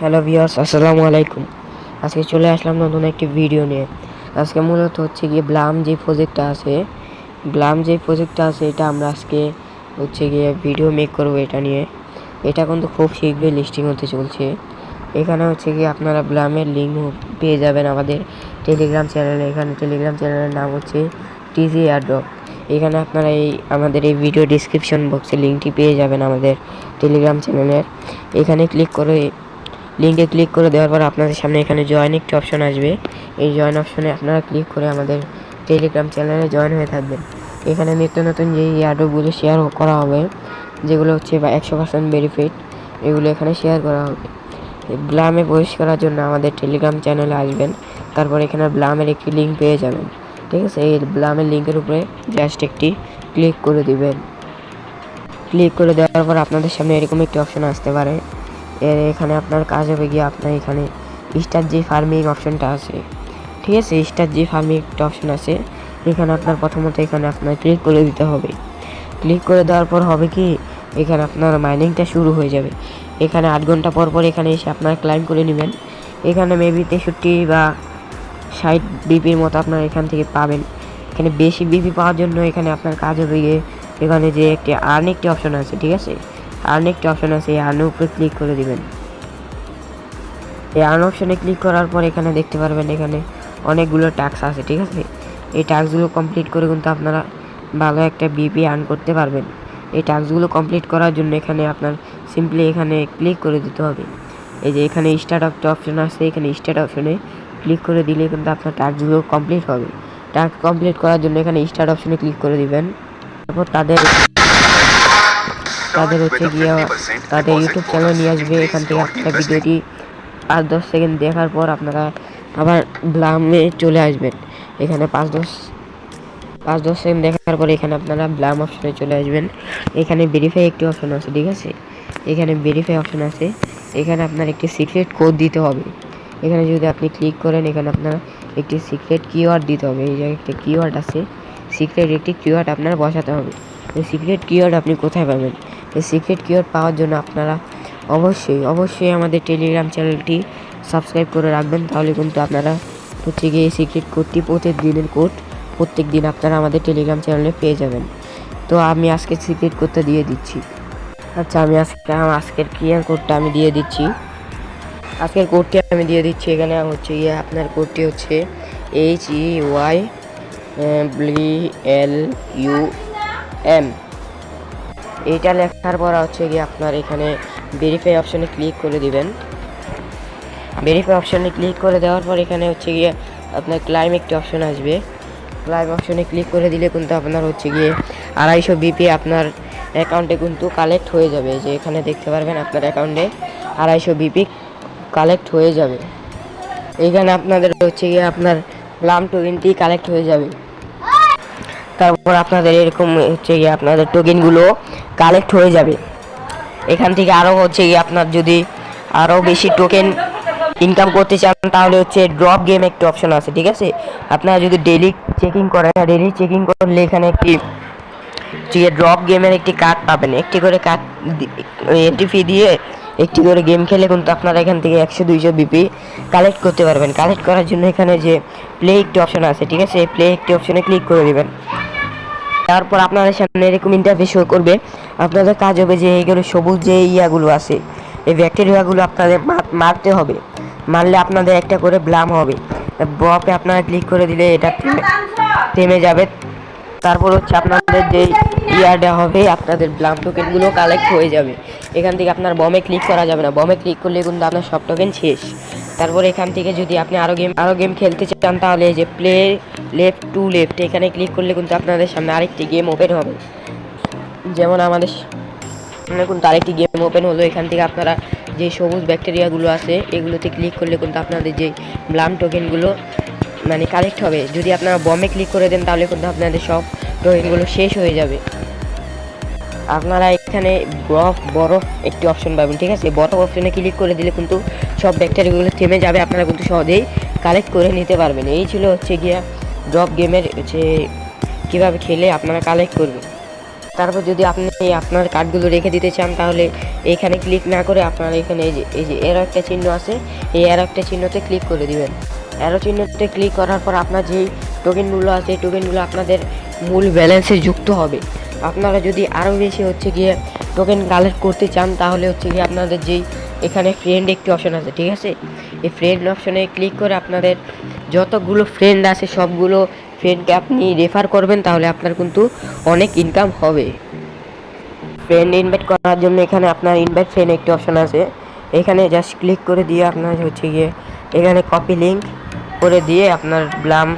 Hello viewers, আসসালামু আলাইকুম। আজকে চলে আসলাম নতুন একটি ভিডিও নিয়ে। আজকে মূলত হচ্ছে গিয়ে ব্লাম যে প্রজেক্টটা আছে, ব্লাম যে প্রজেক্টটা আছে, এটা আমরা আজকে হচ্ছে গিয়ে ভিডিও মেক করব এটা নিয়ে। এটা কিন্তু খুব শীঘ্রই লিস্টিং হতে চলছে। এখানে হচ্ছে গিয়ে আপনারা ব্লামের লিঙ্ক পেয়ে যাবেন আমাদের টেলিগ্রাম চ্যানেলে এখানে টেলিগ্রাম চ্যানেলের নাম হচ্ছে টিজি এয়ারড্রপ এখানে আপনারা এই, আমাদের এই ভিডিও ডিসক্রিপশন বক্সে লিঙ্কটি পেয়ে যাবেন আমাদের টেলিগ্রাম চ্যানেলের এখানে ক্লিক করে লিঙ্কে ক্লিক করে দেওয়ার পর আপনাদের সামনে এখানে জয়েন একটি অপশন আসবে। এই জয়েন অপশনে আপনারা ক্লিক করে আমাদের টেলিগ্রাম চ্যানেলে জয়েন হয়ে থাকবেন। এখানে নিত্য নতুন যে ইয়ারডগুলো শেয়ার করা হবে, যেগুলো হচ্ছে বা একশো পার্সেন্ট ভেরিফাইড এগুলো এখানে শেয়ার করা হবে। ব্লামে প্রবেশ করার জন্য আমাদের টেলিগ্রাম চ্যানেলে আসবেন। তারপর এখানে ব্লামের একটি লিঙ্ক পেয়ে যাবেন। ঠিক আছে? এই ব্লামের লিঙ্কের উপরে জাস্ট একটি ক্লিক করে দিবেন। ক্লিক করে দেওয়ার পর আপনাদের সামনে এরকম একটি অপশন আসতে পারে। এর এখানে আপনার কাজ হবে গিয়ে আপনার এখানে স্টার জি ফার্মিং অপশনটা আছে। ঠিক আছে? স্টার জি ফার্মিং একটা অপশন আছে। এখানে আপনার প্রথমত এখানে আপনার ক্লিক করে দিতে হবে। ক্লিক করে দেওয়ার পর হবে কি? এখানে আপনার মাইনিংটা শুরু হয়ে যাবে। এখানে আট ঘণ্টা পর পর এখানে এসে আপনারা ক্লাইম করে নেবেন। এখানে মেবি তেষট্টি বা ষাট বিপির মতো আপনার এখান থেকে পাবেন। এখানে বেশি বিপি পাওয়ার জন্য এখানে আপনার কাজ হবে গিয়ে এখানে যে একটি আর্ন একটি অপশন আছে, ঠিক আছে? আর্ন একটি অপশন আছে এই আর্নের উপরে ক্লিক করে দিবেন। এই আর্ন অপশনে ক্লিক করার পর এখানে দেখতে পারবেন এখানে অনেকগুলো ট্যাক্স আছে, ঠিক আছে? এই ট্যাক্সগুলো কমপ্লিট করে কিন্তু আপনারা ভালো একটা বিপি আর্ন করতে পারবেন। এই টাস্কগুলো কমপ্লিট করার জন্য এখানে আপনার সিম্পলি এখানে ক্লিক করে দিতে হবে। এই যে এখানে স্টার্ট একটা অপশন আছে, এখানে স্টার্ট অপশনে ক্লিক করে দিলে কিন্তু আপনার টাস্কগুলো কমপ্লিট হবে। টাস্ক কমপ্লিট করার জন্য এখানে স্টার্ট অপশনে ক্লিক করে দিবেন। তারপর তাদের তাদের হচ্ছে গিয়ে তাদের ইউটিউব চ্যানেল নিয়ে আসবে এখান থেকে আপনারা ভিডিওটি পাঁচ দশ সেকেন্ড দেখার পর আপনারা আবার ব্লামে চলে আসবেন। এখানে পাঁচ দশ পাঁচ দশ সেকেন্ড দেখার পর এখানে আপনারা ব্লাম অপশনে চলে আসবেন। এখানে ভেরিফাই একটি অপশন আছে ঠিক আছে? এখানে ভেরিফাই অপশন আছে। এখানে আপনার একটি সিক্রেট কোড দিতে হবে। এখানে যদি আপনি ক্লিক করেন এখানে আপনার একটি সিক্রেট কিওয়ার্ড দিতে হবে। এই জায়গায় একটি কিওয়ার্ড আছে। সিক্রেট একটি কিওয়ার্ড আপনার বসাতে হবে। এই সিক্রেট কিওয়ার্ড আপনি কোথায় পাবেন? এই সিক্রেট কিওর পাওয়ার জন্য আপনারা অবশ্যই অবশ্যই আমাদের টেলিগ্রাম চ্যানেলটি সাবস্ক্রাইব করে রাখবেন। তাহলে কিন্তু আপনারা হচ্ছে গিয়ে এই সিক্রেট কোডটি প্রতিদিনের কোড প্রত্যেক দিন আপনারা আমাদের টেলিগ্রাম চ্যানেলে পেয়ে যাবেন। তো আমি আজকে সিক্রেট কোডটা দিয়ে দিচ্ছি। আচ্ছা আমি আজকে আজকের ক্লিয়ার কোডটা আমি দিয়ে দিচ্ছি। আজকের কোডটি আমি দিয়ে দিচ্ছি এখানে হচ্ছে গিয়ে আপনার কোডটি হচ্ছে H E Y ব্লি L U M এইটা লেখার পর হচ্ছে গিয়ে আপনার এখানে ভেরিফাই অপশনে ক্লিক করে দিবেন। ভেরিফাই অপশনে ক্লিক করে দেওয়ার পর এখানে হচ্ছে গিয়ে আপনার ক্লাইম একটি অপশন আসবে। ক্লাইম অপশনে ক্লিক করে দিলে কিন্তু আপনার হচ্ছে গিয়ে আড়াইশো বিপি আপনার অ্যাকাউন্টে কিন্তু কালেক্ট হয়ে যাবে। যে এখানে দেখতে পারবেন আপনার অ্যাকাউন্টে আড়াইশো বিপি কালেক্ট হয়ে যাবে। এইখানে আপনাদের হচ্ছে গিয়ে আপনার প্লাম টোকেনটি কালেক্ট হয়ে যাবে। তারপর আপনাদের এরকম হচ্ছে গিয়ে আপনাদের টোকেনগুলো কালেক্ট হয়ে যাবে। এখান থেকে আরও হচ্ছে গিয়ে আপনার যদি আরও বেশি টোকেন ইনকাম করতে চান, তাহলে হচ্ছে ড্রপ গেম একটা অপশন আছে, ঠিক আছে? আপনারা যদি ডেলি চেকিং করেন ডেলি চেকিং করলে এখানে একটি ড্রপ গেমের একটি কার্ড পাবেন। একটি করে কার্ড এন্ট্রি ফি দিয়ে একটি করে গেম খেলে কিন্তু আপনারা এখান থেকে একশো দুইশো বিপি কালেক্ট করতে পারবেন কালেক্ট করার জন্য এখানে যে প্লে একটি অপশন আছে ঠিক আছে এই প্লে একটি অপশনে ক্লিক করে দেবেন তারপর আপনাদের সামনে এরকম ইন্টারফেস শো করবে আপনাদের কাজ হবে যে এইগুলো সবুজ যে ইয়াগুলো আছে এই ব্যাকটেরিয়াগুলো আপনাদের মার- মারতে হবে মারলে আপনাদের একটা করে ব্লাম হবে বপে আপনারা ক্লিক করে দিলে এটা থেমে- যাবে তারপর হচ্ছে আপনাদের যে ইয়ারটা হবে, আপনাদের ব্লাম টোকেনগুলো কালেক্ট হয়ে যাবে। এখান থেকে আপনার বমে ক্লিক করা যাবে না। বমে ক্লিক করলে কিন্তু আপনার সব টোকেন শেষ। তারপর এখান থেকে যদি আপনি আরও গেম আরও গেম খেলতে চান, তাহলে যে প্লে লেফট টু লেফট এখানে ক্লিক করলে কিন্তু আপনাদের সামনে আরেকটি গেম ওপেন হবে। যেমন আমাদের সামনে কিন্তু আরেকটি গেম ওপেন হলো। এখান থেকে আপনারা যে সবুজ ব্যাকটেরিয়াগুলো আছে, এগুলোতে ক্লিক করলে কিন্তু আপনাদের যে ব্লাম টোকেনগুলো মানে কালেক্ট হবে। যদি আপনারা বমে ক্লিক করে দেন, তাহলে কিন্তু আপনাদের সব টোকেনগুলো শেষ হয়ে যাবে। আপনারা এখানে বরফ বরফ একটি অপশন পাবেন, ঠিক আছে? বরফ অপশনে ক্লিক করে দিলে কিন্তু সব ব্যাকটেরিয়াগুলো থেমে যাবে, আপনারা কিন্তু সহজেই কালেক্ট করে নিতে পারবেন। এই ছিল হচ্ছে গিয়া ড্রপ গেমের যে কীভাবে খেলে আপনারা কালেক্ট করবেন। তারপর যদি আপনি আপনার কার্ডগুলো রেখে দিতে চান, তাহলে এখানে ক্লিক না করে আপনারা এখানে এই যে এই যে এর একটা চিহ্ন আছে, এই এর একটা চিহ্নতে ক্লিক করে দিবেন। অ্যারো চিহ্নতে ক্লিক করার পর আপনার যেই টোকেনগুলো আছে, এই টোকেনগুলো আপনাদের মূল ব্যালেন্সে যুক্ত হবে। আপনারা যদি আরও বেশি হচ্ছে গিয়ে টোকেন কালেক্ট করতে চান, তাহলে হচ্ছে গিয়ে আপনাদের যেই এখানে ফ্রেন্ড একটি অপশন আছে, ঠিক আছে? এই ফ্রেন্ড অপশনে ক্লিক করে আপনাদের যতগুলো ফ্রেন্ড আছে, সবগুলো ফ্রেন্ডকে আপনি রেফার করবেন, তাহলে আপনার কিন্তু অনেক ইনকাম হবে। ফ্রেন্ড ইনভাইট করার জন্য এখানে আপনার ইনভাইট ফ্রেন্ড একটি অপশন আছে। এখানে জাস্ট ক্লিক করে দিয়ে আপনার হচ্ছে গিয়ে এখানে কপি লিঙ্ক করে দিয়ে আপনার ব্লাম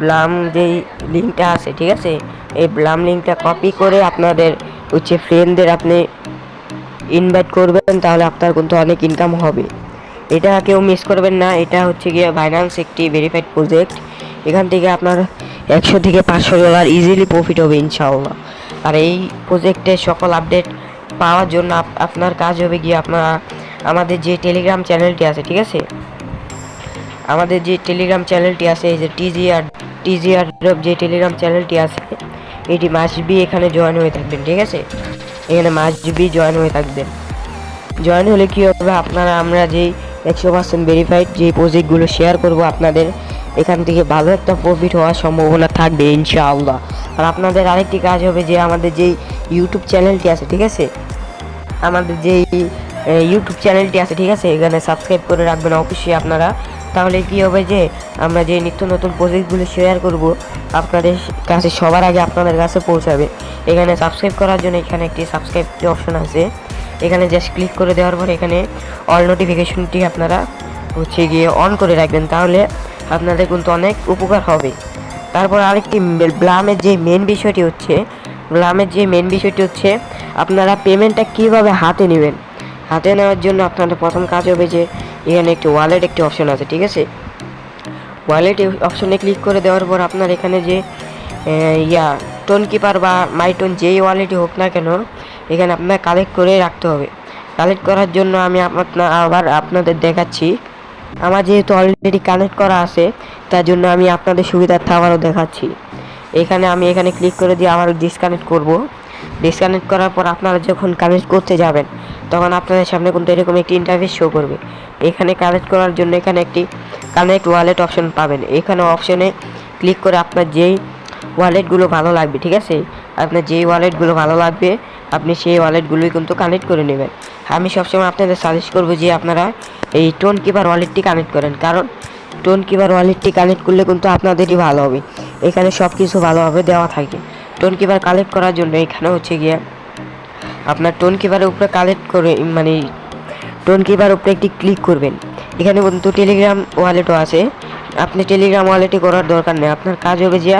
ব্লাম যেই লিঙ্কটা আছে, ঠিক আছে? এই ব্লাম লিঙ্কটা কপি করে আপনাদের হচ্ছে ফ্রেন্ডদের আপনি ইনভাইট করবেন, তাহলে আপনার কিন্তু অনেক ইনকাম হবে। এটা কেউ মিস করবেন না, এটা হচ্ছে গিয়ে ফাইন্যান্স একটি ভেরিফাইড প্রজেক্ট এখান থেকে আপনার একশো থেকে পাঁচশো ডলার ইজিলি প্রফিট হবে, ইনশাআল্লাহ। আর এই প্রজেক্টের সকল আপডেট পাওয়ার জন্য আপ- আপনার কাজ হবে গিয়ে আপনারা আমাদের যে টেলিগ্রাম চ্যানেলটি আছে, ঠিক আছে? আমাদের যে টেলিগ্রাম চ্যানেলটি আছে, এই যে টিজিআর টিজিআর যে টেলিগ্রাম চ্যানেলটি আছে এটি মাসবি এখানে জয়েন হয়ে থাকবেন, ঠিক আছে? এখানে মাসবি জয়েন হয়ে থাকবেন। জয়েন হলে কী হবে? আপনারা, আমরা যেই একশো পার্সেন্ট ভেরিফাইড যে প্রজেক্টগুলো শেয়ার করব, আপনাদের এখান থেকে ভালো একটা প্রফিট হওয়ার সম্ভাবনা থাকবে, ইনশাআল্লাহ। আর আপনাদের আরেকটি কাজ হবে যে, আমাদের যেই ইউটিউব চ্যানেলটি আছে, ঠিক আছে? আমাদের যেই ইউটিউব চ্যানেলটি আছে, ঠিক আছে? এখানে সাবস্ক্রাইব করে রাখবেন। অবশ্যই আপনারা তাহলে কি হবে যে আমরা যে নিত্য নতুন প্রজেক্টগুলো শেয়ার করব, আপনাদের কাছে সবার আগে আপনাদের কাছে পৌঁছাবে। এখানে সাবস্ক্রাইব করার জন্য এখানে একটি সাবস্ক্রাইব অপশন আছে। এখানে জাস্ট ক্লিক করে দেওয়ার পর এখানে অল নোটিফিকেশনটি আপনারা হচ্ছে গিয়ে অন করে রাখবেন, তাহলে আপনাদের কিন্তু অনেক উপকার হবে। তারপর আরেকটি ব্লামের যে মেন বিষয়টি হচ্ছে, ব্লামের যে মেন বিষয়টি হচ্ছে, আপনারা পেমেন্টটা কীভাবে হাতে নেবেন? হাতে নেওয়ার জন্য আপনাদের প্রথম কাজ হবে যে এখানে একটি ওয়ালেট একটি অপশন আছে, ঠিক আছে? ওয়ালেট অপশনে ক্লিক করে দেওয়ার পর আপনার এখানে যে ইয়া টোন কিপার বা মাইটোন যেই ওয়ালেটই হোক না কেন, এখানে আপনার কালেক্ট করে রাখতে হবে। কালেক্ট করার জন্য আমি আপনার, আবার আপনাদের দেখাচ্ছি। আমার যেহেতু অলরেডি কানেক্ট করা আছে, তার জন্য আমি আপনাদের সুবিধার্থে আবারও দেখাচ্ছি। এখানে আমি এখানে ক্লিক করে দিয়ে আবার ডিসকানেক্ট করব। ডিসকানেক্ট করার পর আপনারা যখন কানেক্ট করতে যাবেন তখন আপনাদের সামনে কিন্তু এরকম একটি ইন্টারফেস শো করবে। এখানে কানেক্ট করার জন্য এখানে একটি কানেক্ট ওয়ালেট অপশন পাবেন। এখানে অপশনে ক্লিক করে আপনার যেই ওয়ালেটগুলো ভালো লাগবে, ঠিক আছে? আপনার যেই ওয়ালেটগুলো ভালো লাগবে, আপনি সেই ওয়ালেটগুলোই কিন্তু কানেক্ট করে নেবেন। আমি সবসময় আপনাদের সাজেস্ট করব যে আপনারা এই টোন কিপার ওয়ালেটটি কানেক্ট করেন। কারণ টোন কিপার ওয়ালেটটি কানেক্ট করলে কিন্তু আপনাদেরই ভালো হবে। এখানে সব কিছু ভালোভাবে দেওয়া থাকে। টোন কিপার কালেক্ট করার জন্য এখানে হচ্ছে গিয়ে আপনার টোন কিপারের উপরে কালেক্ট করে মানে টোন কিপার উপরে একটি ক্লিক করবেন। এখানে কিন্তু টেলিগ্রাম ওয়ালেটও আছে। আপনি টেলিগ্রাম ওয়ালেটে করার দরকার নেই। আপনার কাজ হবে যে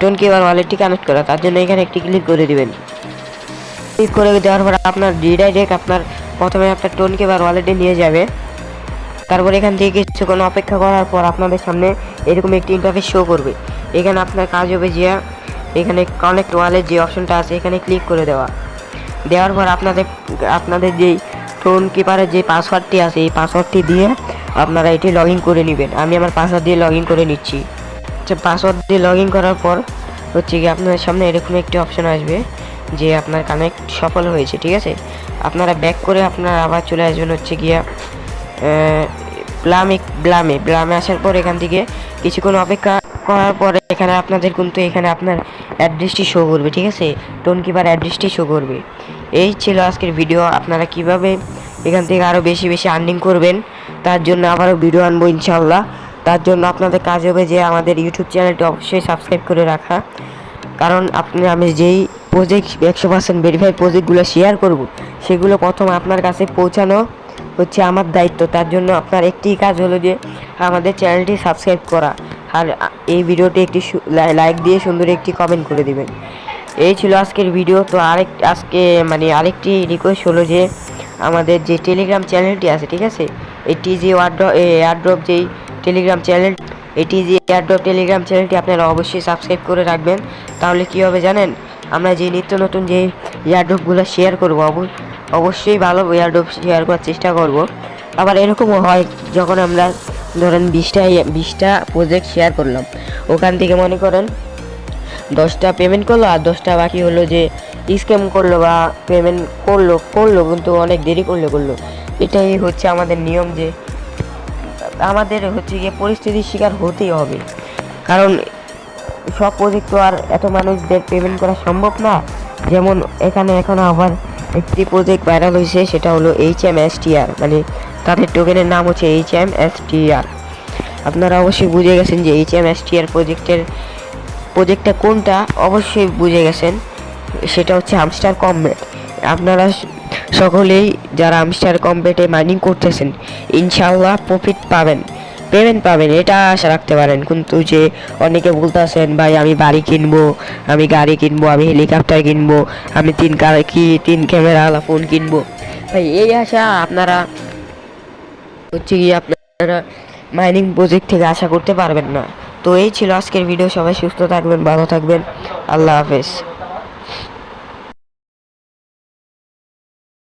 টোন কিপার ওয়ালেটটি কানেক্ট করা। তার জন্য এখানে একটি ক্লিক করে দিবেন। ক্লিক করে দেওয়ার পর আপনার ডিডাইরেক্ট আপনার প্রথমে আপনার টোন কিপার ওয়ালেটে নিয়ে যাবে। তারপর এখান থেকে কিছুক্ষণ অপেক্ষা করার পর আপনাদের সামনে এরকম একটি ইন্টারফেস শো করবে। এখানে আপনার কাজ হবে যে, এখানে কানেক্ট ওয়ালেট যে অপশনটা আছে, এখানে ক্লিক করে দেওয়া। দেওয়ার পর আপনাদের আপনাদের যেই ফোন কিপারের যে পাসওয়ার্ডটি আছে, এই পাসওয়ার্ডটি দিয়ে আপনারা এটি লগ করে নেবেন। আমি আমার পাসওয়ার্ড দিয়ে লগ করে নিচ্ছি। আচ্ছা পাসওয়ার্ড দিয়ে লগ করার পর হচ্ছে কি আপনাদের সামনে এরকম একটি অপশন আসবে যে আপনার কানেক্ট সফল হয়েছে, ঠিক আছে? আপনারা ব্যাক করে আপনারা আবার চলে আসবেন হচ্ছে গিয়া ব্লামে ব্লামে ব্লামে আসার পর এখান থেকে কিছুক্ষণ অপেক্ষা করার পরে এখানে আপনাদের কিন্তু এখানে আপনার অ্যাড্রেসটি শো করবে, ঠিক আছে? টোন কিপার অ্যাড্রেসটি শো করবে। এই ছিল আজকের ভিডিও আপনারা কীভাবে এখান থেকে আরও বেশি বেশি আর্নিং করবেন, তার জন্য আবারও ভিডিও আনব ইনশাল্লাহ তার জন্য আপনাদের কাজ হবে যে আমাদের ইউটিউব চ্যানেলটি অবশ্যই সাবস্ক্রাইব করে রাখা। কারণ আপনি, আমি যেই প্রজেক্ট একশো পার্সেন্ট ভেরিফাইড প্রজেক্টগুলো শেয়ার করব, সেগুলো প্রথম আপনার কাছে পৌঁছানো হচ্ছে আমার দায়িত্ব। তার জন্য আপনার একটি কাজ হলো যে আমাদের চ্যানেলটি সাবস্ক্রাইব করা। আর এই ভিডিওটি একটি লাইক দিয়ে সুন্দর একটি কমেন্ট করে দিবেন। এই ছিল আজকের ভিডিও তো আরেক আজকে মানে আরেকটি রিকোয়েস্ট হলো যে, আমাদের যে টেলিগ্রাম চ্যানেলটি আছে, ঠিক আছে? এই টিজি এয়ারড্রপ যেই টেলিগ্রাম চ্যানেল এই টিজি এয়ারড্রপ টেলিগ্রাম চ্যানেলটি আপনারা অবশ্যই সাবস্ক্রাইব করে রাখবেন। তাহলে কী হবে জানেন? আমরা যে নিত্য নতুন যে এয়ারড্রপগুলো শেয়ার করব, অব- অবশ্যই ভালো এয়ারড্রপ শেয়ার করার চেষ্টা করব। আবার এরকমও হয় যখন আমরা ধরেন বিশটা বিশটা প্রজেক্ট শেয়ার করলাম। ওখান থেকে মনে করেন দশটা পেমেন্ট করল আর দশটা বাকি হলো যে স্ক্যাম করল বা পেমেন্ট করল করল কিন্তু অনেক দেরি করলে, করল। এটাই হচ্ছে আমাদের নিয়ম যে আমাদের হচ্ছে গিয়ে পরিস্থিতির শিকার হতেই হবে। কারণ সব প্রজেক্ট তো আর এত মানুষদের পেমেন্ট করা সম্ভব না। যেমন এখানে এখন আবার একটি প্রজেক্ট ভাইরাল হয়েছে, সেটা হলো H M S T R মানে তাদের টোকেনের নাম হচ্ছে H M S T R আপনারা অবশ্যই বুঝে গেছেন যে H M S T R প্রজেক্টের প্রজেক্টটা কোনটা, অবশ্যই বুঝে গেছেন। সেটা হচ্ছে আমস্টার কমবেট আপনারা সকলেই যারা আমস্টার কমবেটে মাইনিং করতেছেন ইনশাল্লাহ প্রফিট পাবেন। পেমেন্ট পাবেন, এটা আশা রাখতে পারেন। কিন্তু যে অনেকে বলতেছেন, ভাই, আমি বাড়ি কিনবো, আমি গাড়ি কিনবো, আমি হেলিকপ্টার কিনবো, আমি তিন কি তিন ক্যামেরাওয়ালা ফোন কিনবো? ভাই, এই আশা আপনারা হচ্ছে কি আপনারা মাইনিং প্রজেক্ট থেকে আশা করতে পারবেন না। তো এই ছিল আজকের ভিডিও সবাই সুস্থ থাকবেন, ভালো থাকবেন। আল্লাহ হাফেজ।